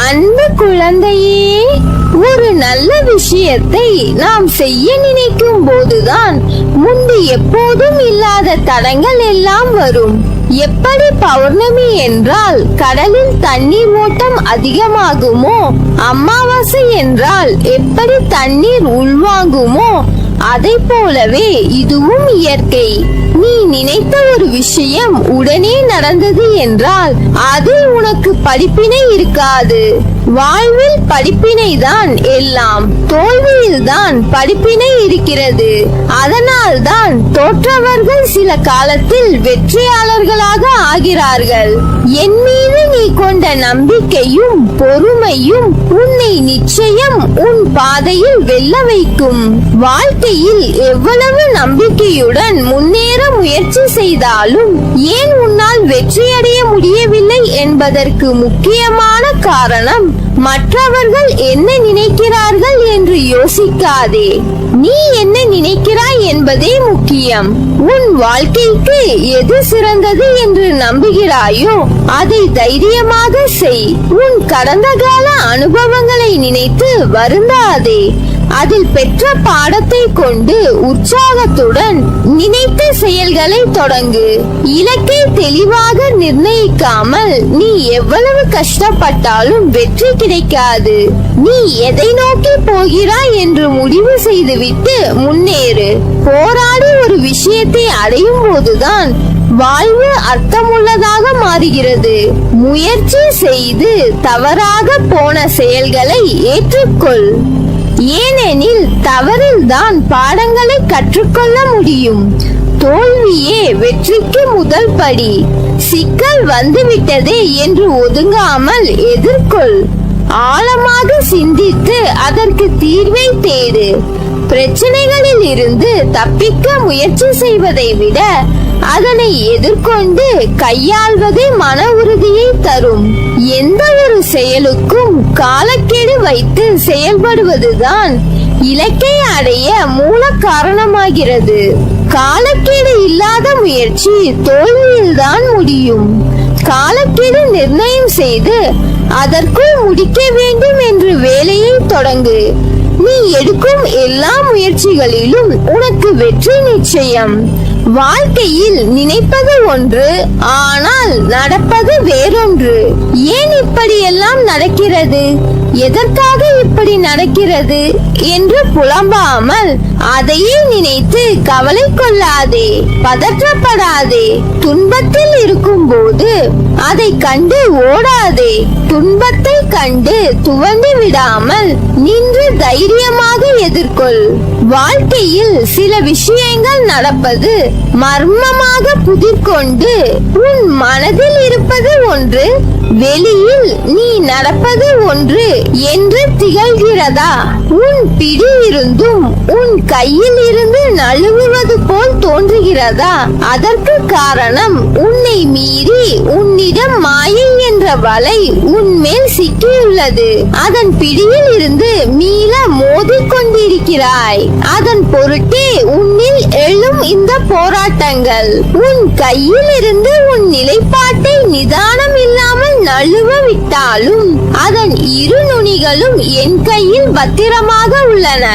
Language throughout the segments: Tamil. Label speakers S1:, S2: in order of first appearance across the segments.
S1: அன்பு குழந்தையே ஒரு நல்ல விஷயத்தை நாம் செய்ய நினைக்கும் போதுதான் முன்பு எப்போதும் இல்லாத தடங்கள் எல்லாம் வரும். எப்படி பௌர்ணமி என்றால் கடலில் தண்ணீர் ஓட்டம் அதிகமாகுமோ அமாவாசை என்றால் எப்படி தண்ணீர் உள்வாங்குமோ அதை போலவே இதுவும் இயற்கை. நீ நினைத்த ஒரு விஷயம் உடனே நடந்தது என்றால் அது உனக்கு படிப்பினை இருக்காது. வாழ்வில் படிப்பினை தான் எல்லாம். தோல்வியில் தான் படிப்பினை இருக்கிறது. அதனால் தான் தோற்றவர்கள் சில காலத்தில் வெற்றியாளர்களாக ஆகிறார்கள். என் மீது நீ கொண்ட நம்பிக்கையும் பொறுமையும் உன்னை நிச்சயம் உன் பாதையில் வெல்ல வைக்கும். வாழ்க்கை வாழ்க்கையில் எவ்வளவு நம்பிக்கையுடன் முன்னேற முயற்சி செய்தாலும் ஏன் உன்னால் வெற்றியடைய முடியவில்லை என்பதற்கு முக்கியமான காரணம் மற்றவர்கள் என்ன நினைக்கிறார்கள் என்று யோசிக்காதே. நீ என்ன நினைக்கிறாய் என்பதே முக்கியம். உன் வாழ்க்கைக்கு எது சிறந்தது என்று நம்புகிறாயோ அதை தைரியமாக செய். உன் கடந்த கால அனுபவங்களை நினைத்து வருந்தாதே. அதில் பெற்ற பாடத்தை கொண்டு உற்சாகத்துடன் நினைத்த செயல்களை தொடங்கு. இலக்கை தெளிவாக நிர்ணயிக்காமல் நீ எவ்வளவு கஷ்டப்பட்டாலும் வெற்றி கிடைக்காது. நீ எதை நோக்கி போகிறாய் என்று முடிவு செய்துவிட்டு முன்னேறு. போராடி ஒரு விஷயத்தை அடையும் போதுதான் வாழ்வு அர்த்தமுள்ளதாக மாறுகிறது. முயற்சி செய்து தவறாக போன செயல்களை ஏற்றுக்கொள். ஏனெனில் தவறில்தான் பாடங்களை கற்றுக்கொள்ள முடியும். தோல்வியே வெற்றிக்கு முதல் படி. சிக்கல் வந்துவிட்டதே என்று ஒதுங்காமல் எதிர்கொள். ஆழமாக சிந்தித்து அதற்கு தீர்வை தேடு. பிரச்சனைகளில் இருந்து தப்பிக்க முயற்சி செய்வதை விட அதனை எதிர்கொண்டு கையாள்வதே மன உறுதியை தரும். எந்த ஒரு செயலுக்கும் காலக்கெடு வைத்து செயல்படுவதுதான் இலக்கை அடைய மூல காரணமாகிறது. காலக்கெடு இல்லாத முயற்சி தோல்வியில்தான் முடியும். காலக்கெடு நிர்ணயம் செய்து அதற்குள் முடிக்க வேண்டும் என்று வேலையை தொடங்கு. நீ எடுக்கும் எல்லா முயற்சிகளிலும் உனக்கு வெற்றி நிச்சயம். வாழ்க்கையில் நினைப்பது ஒன்று ஆனால் நடப்பது வேறொன்று. ஏன் இப்படியெல்லாம் நடக்கிறது? எதற்காக இப்படி நடக்கிறது என்று புலம்பாமல் அதையே நினைத்து கவலை கொள்ளாதே பதற்றப்படாதே. துன்பத்தில் இருக்கும்போது அதை கண்டு ஓடாதே. துன்பத்தை கண்டு துவண்டு விடாமல் நின்று தைரியமாக எதிர்கொள். வாழ்க்கையில் சில விஷயங்கள் நடப்பது மர்மமாக புதிர்கொண்டு உன் மனதில் இருப்பது ஒன்று வெளியில் நீ நடப்பது ஒன்று என்று திகழ்கிறதா? உன் பிடி இருந்தும் உன் கையில் இருந்து நழுவுவது போல் தோன்றுகிறதா? அதற்கு காரணம் உன்னை மீறி உன்னிடம் மாயை என்ற வலை உன்மேல் சிக்கியுள்ளது. அதன் பிடியில் இருந்து மீள மோதி கொண்டிருக்கிறாய் அதன் பொருட்டே உன்னில் எழும் இந்த போராட்டங்கள். உன் கையில் இருந்து உன் நிலைப்பாட்டை நிதானம் இல்லாமல் நழுவ விட்டாலும் அதன் இரு நுனிகளும் என் கையில் பத்திரமாக உள்ளன.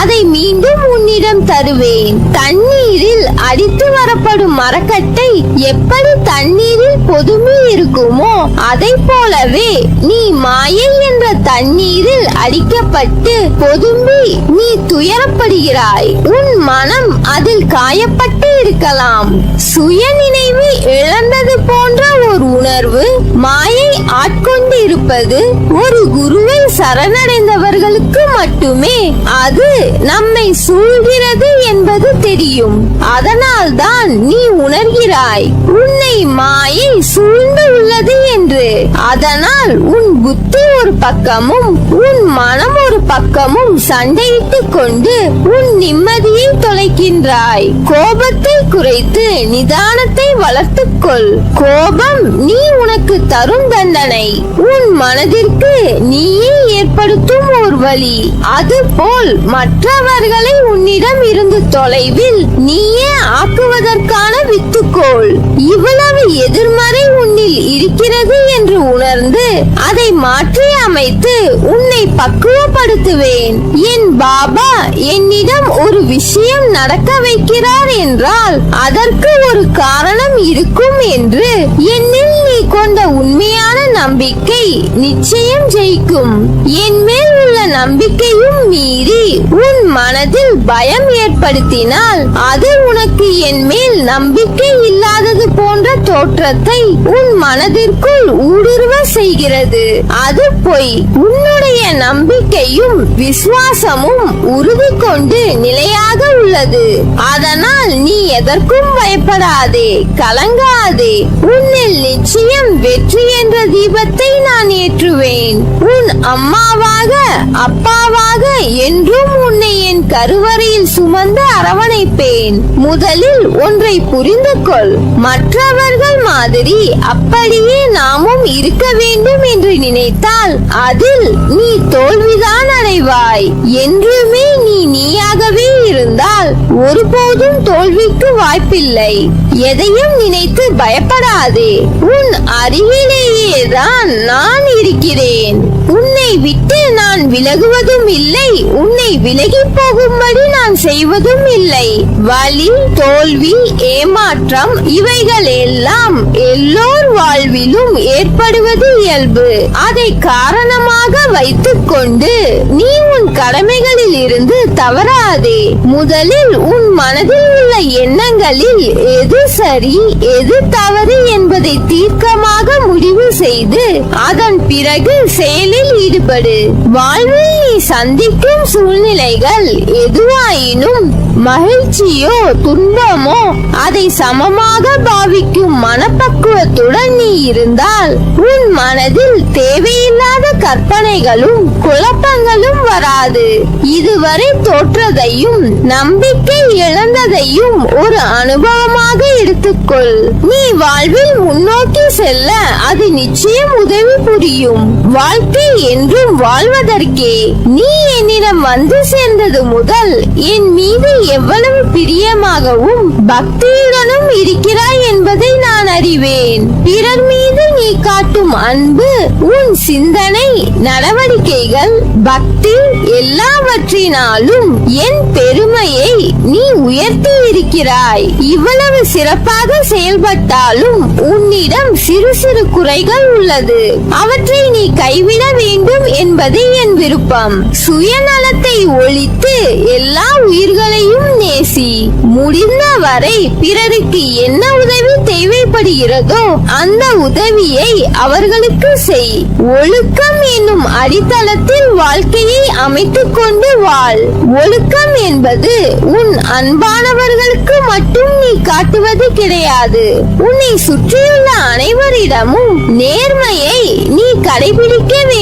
S1: அதை மீண்டும் உன்னிடம் தருவேன். தண்ணீரில் அடித்து வரப்படும் மரக்கட்டை எப்படி தண்ணீரில் பொதுமி இருக்குமோ அதை போலவே நீ மாயை என்ற தண்ணீரில் அடிக்கப்பட்டு பொதும்பி நீ துயரப்படுகிறாய். உன் மனம் அதில் காயப்பட்டு இருக்கலாம். சுய நினைவு இழந்தது போன்ற ஒரு உணர்வு மாயை ஆட்கொண்டு இருப்பது ஒரு குருவை சரணடைந்தவர்களுக்கு மட்டுமே அது நம்மை சூழ்கிறது என்பது தெரியும். அதனால் தான் நீ உணர்கிறாய் உன்னை மாயை சூழ்ந்து உள்ளது என்று. அதனால் உன் புத்தி ஒரு பக்கமும் உன் மனம் ஒரு பக்கமும் சண்டையிட்டுக் கொண்டு உன் நிம்மதியை தொலைக்கின்றாய். கோபத்தை குறைத்து நிதானத்தை வளர்த்துக்கொள் கோபம் நீ உனக்கு தரும் தண்டனை. உன் மனதிற்கு நீயே ஏற்படுத்தும் ஒரு வழி. அதுபோல் மற்றவர்களை உன்னிடம் இருந்து தொலைவில் நீயே ஆக்குவதற்கான வித்துக்கோள். இவ்வளவு எதிர்மறை உன்னில் இருக்கிறது என்று உணர்ந்து அதை மாற்றி அமைத்து உன்னை பக்குவப்படுத்துவேன். என் பாபா என்னிடம் ஒரு விஷயம் நடக்க வைக்கிறார் என்றால் அதற்கு ஒரு காரணம் இருக்கும் என்று என்னில் கொண்ட உண்மையான நம்பிக்கை நிச்சயம் ஜெயிக்கும். என் மேல் உள்ள நம்பிக்கையும் மீறி உன் மனதில் பயம் ஏற்படுத்தினால் அது உனக்கு என் மேல் நம்பிக்கை இல்லாதது போன்ற தோற்றத்தை உன் மனதிற்குள் ஊடுருவ செய்கிறது. அது பொய். உன்னுடைய நம்பிக்கையும் விசுவாசமும் உறுதி கொண்டு நிலையாக உள்ளது. அதனால் நீ எதற்கும் பயப்படாதே கலங்காதே. உன்னில் நிச்சயம் வெற்றி என்ற தீபத்தை நான் ஏற்றுவேன். உன் அம்மாவாக அப்பாவாக என்றும் உன்னை என் கருவறையில் சுமந்து அரவணைப்பேன். முதலில் ஒன்றை புரிந்து கொள். மற்றவர்கள் மாதிரி அப்படியே நாமும் இருக்க வேண்டும் என்று நினைத்தால் அதில் நீ தோல்விதான் அடைவாய். என்றுமே நீ நீயாகவே இருந்தால் ஒருபோதும் தோல்விக்கு வாய்ப்பில்லை. எதையும் நினைத்து பயப்படாதே. உன் அருகிலேயே தான் நான் இருக்கிறேன். உன்னை விட்டு நான் விலகுவதும் இல்லை உன்னை விலகி போகும்படி நான் செய்வதும் இல்லை வலி தோல்வி ஏமாற்றம் இவைகள் எல்லாம் எல்லோர் வாழ்விலும் ஏற்படுவது இயல்பு. அதை காரணமாக வைத்துக் கொண்டு நீ உன் கடமைகளில் இருந்து தவறாதே. முதலில் உன் மனதில் உள்ள எண்ணங்களில் எது சரி எது தவறு என்பதை தீர்க்கமாக முடிவு செய்து அதன் பிறகு செயலில் ஈடுபடு. வாழ்வில் சந்திக்கும் சூழ்நிலைகள் எதுவாயினும் மகிழ்ச்சியோ துன்பமோ அதை சமமாக பாவிக்கும் பக்குவத்துடன் நீ இருந்தால் உன் மனதில் தேவையில்லாத கற்பனைகளும் குழப்பங்களும் வராது. இதுவரை தோற்றதையும் நம்பிக்கை இழந்ததையும் ஒரு அனுபவமாக எடுத்துக்கொள். நீ வாழ்வில் முன்னோக்கி செல்ல அது நிச்சயம் உதவி புரியும். வாழ்க்கை என்றும் வாழ்வதற்கே. நீ என்னிடம் வந்து சேர்ந்தது முதல் என் மீது எவ்வளவு பிரியமாகவும் பக்தியுடனும் இருக்கிறாய் என்பதை நான் அறிவேன். பிறர் மீது நீ காட்டும் அன்பு உன் சிந்தனை நடவடிக்கைகள் பக்தி எல்லாவற்றினாலும் என் பெருமையை நீ உயர்த்தி இருக்கிறாய் இவ்வளவு சிறப்பாக செயல்பட்டாலும் உன்னிடம் சிறு சிறு குறைகள் உள்ளது. அவற்றை நீ கைவிட வேண்டும் என்பது என் விருப்பம். சுயநலத்தை ஒழித்து எல்லா உயிர்களையும் நேசி. முடிந்த வரை பிறருக்கு என்ன உதவி தேவைப்படுகிறது அந்த உதவியை அவர்களுக்கு செய். ஒழுக்கம் என்னும் அடித்தளத்தில் வாழ்க்கையை அமைத்துக் கொண்டு வாழ். ஒழுக்கம் என்பது உன் அன்பானவர்களுக்கு மட்டும் நீ காட்டுவது கிடையாது. உன்னை சுற்றியுள்ள அனைவரிடமும் நேர்மையை நீ கடைபிடிக்க வேண்டும்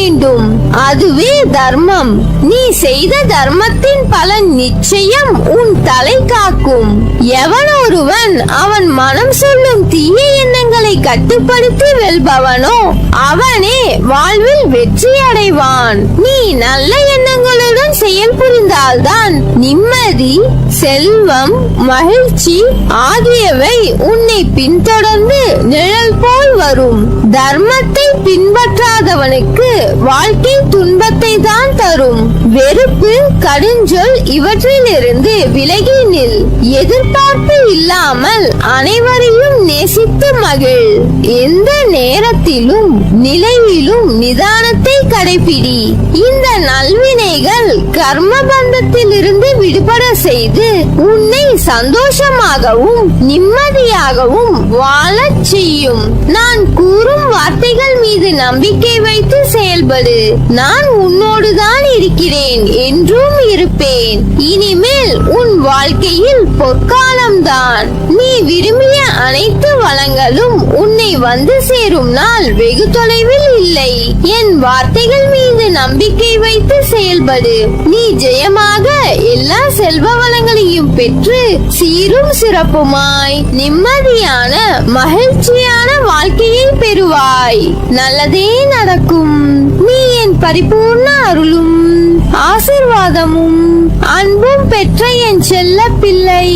S1: அதுவே தர்மம். நீ செய்த தர்மத்தின் பலன் நிச்சயம் உன் தலை காக்கும். எவன் ஒருவன் அவன் மனம் சொல்லும் தீய எண்ணங்களை கட்டுப்படுத்தி வெல்பவனோ அவனே வாழ்வில் வெற்றி அடைவான். நீ நல்ல எண்ணங்களுடன் செயல் புரிந்தால்தான் நிம்மதி செல்வம் மகிழ்ச்சி ஆகியவை உன்னை பின்தொடர்ந்து நிழல் போல் வரும். தர்மத்தை பின்பற்றாதவனுக்கு வாழ்க்கை துன்பத்தை தான் தரும். வெறுப்பு கடுஞ்சொல் இவற்றிலிருந்து விலகி நில். எதிர்பார்ப்பு இல்லாமல் அனைவரையும் நேசித்து மகிழ். எந்த நேரத்திலும் நிலையிலும் நிதானத்தை கடைபிடி. இந்த நல்வினைகள் கர்ம பந்தத்திலிருந்து விடுபட செய்து உன்னை சந்தோஷமாகவும் நிம்மதியாகவும் வாழச் செய்யும். நான் கூறும் வார்த்தைகள் மீது நம்பிக்கை வைத்து செயல்படு. நான் உன்னோடுதான் இருக்கிறேன். என்றும் இருப்பேன். இனிமேல் உன் வாழ்க்கையில் பொற்காலம்தான். நீ விரும்பிய அனைத்து வளங்களும் உன்னை வந்து சேரும் நாள் வெகு தொலைவில் இல்லை. என் வார்த்தைகள் மீது நம்பிக்கை வைத்து செயல்படு. நீ ஜெயமாக எல்லா செல்வ வளங்களையும் பெற்று சீரும் சிறப்புமாய். நிம்மதியான மகிழ்ச்சியான வாழ்க்கையை பெறுவாய். நல்லதே நடக்கும். நீ என் பரிபூர்ண அருளும். ஆசிர்வாதமும் அன்பும் பெற்ற என் செல்ல பிள்ளை